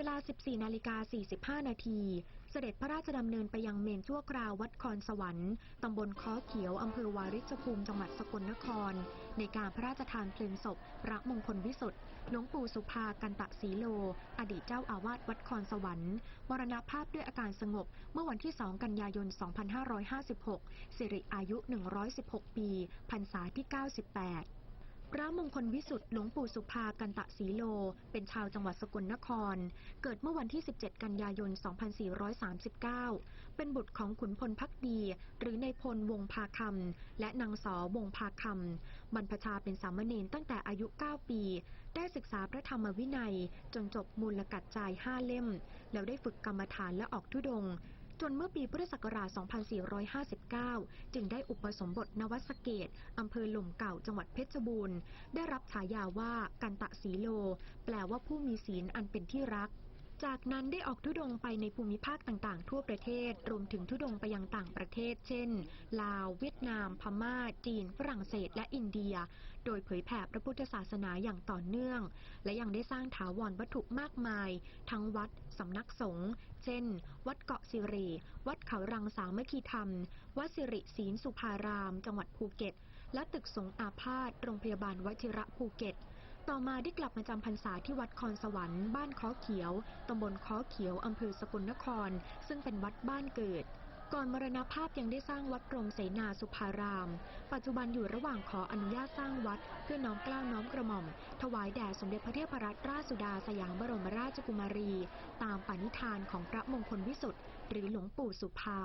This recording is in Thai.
เวลา 14 นาฬิกา 45 นาที เสด็จพระราชดำเนินไปยังเมนชั่วคราววัดคอนสวรรค์ ตำบลค้อเขียว อำเภอวาริชภูมิ จังหวัดสกลนคร ในการพระราชทานเพลิงศพ พระมงคลวิสุทธิ์หลวงปู่สุภากันตะศรีโล อดีตเจ้าอาวาสวัดคอนสวรรค์มรณภาพด้วยอาการสงบ เมื่อวันที่ 2 กันยายน 2556 สิริอายุ 116 ปีพรรษาที่ 98 พระมงคลวิสุทธิ์หลวงปู่สุภากันตะศีโล เป็นชาวจังหวัดสกลนคร เกิดเมื่อวันที่ 17 กันยายน 2439 เป็นบุตรของขุนพลพักดี หรือในพลวงพาคำและนางสอวงพาคำบรรพชาเป็นสามเณรตั้งแต่อายุ 9 ปี ได้ศึกษาพระธรรมวินัย จนจบมูลกัจจาย5เล่ม แล้วได้ฝึกกรรมฐานและออกทุดง จนเมื่อปีพุทธศักราช 2459 จึงได้อุปสมบทนวัสเกตอำเภอหล่มเก่าจังหวัดเพชรบูรณ์ ได้รับฉายาว่ากันตะสีโล แปลว่าผู้มีศีลอันเป็นที่รัก จากนั้นได้ออกทุดงไปในภูมิภาคต่างๆ ทั่วประเทศ รวมถึงทุดงไปยังต่างประเทศ เช่น ลาว เวียดนาม พม่า จีน ฝรั่งเศส และอินเดีย โดยเผยแผ่พระพุทธศาสนาอย่างต่อเนื่อง และยังได้สร้างถาวรวัตถุมากมาย ทั้งวัด สำนักสงฆ์เช่น วัดเกาะสิริ วัดเขารังสามัคคีธรรม วัดสิริศีลสุภาราม จังหวัดภูเก็ต และตึกสงอาพาธโรงพยาบาลวชิระภูเก็ต ต่อมาได้กลับมาจำพรรษาที่วัดคอนสวรรค์บ้านค้อเขียว ตำบลค้อเขียว อำเภอสกลนคร ซึ่งเป็นวัดบ้านเกิด ก่อนมรณภาพยังได้สร้างวัดพรมเสนาสุภาราม ปัจจุบันอยู่ระหว่างขออนุญาตสร้างวัด เพื่อน้อมกล้าน้อมกระหม่อม ถวายแด่สมเด็จพระเทพรัตนราชสุดาสยามบรมราชกุมารี ตามปณิธานของพระมงคลวิสุทธ์หรือหลวงปู่สุภา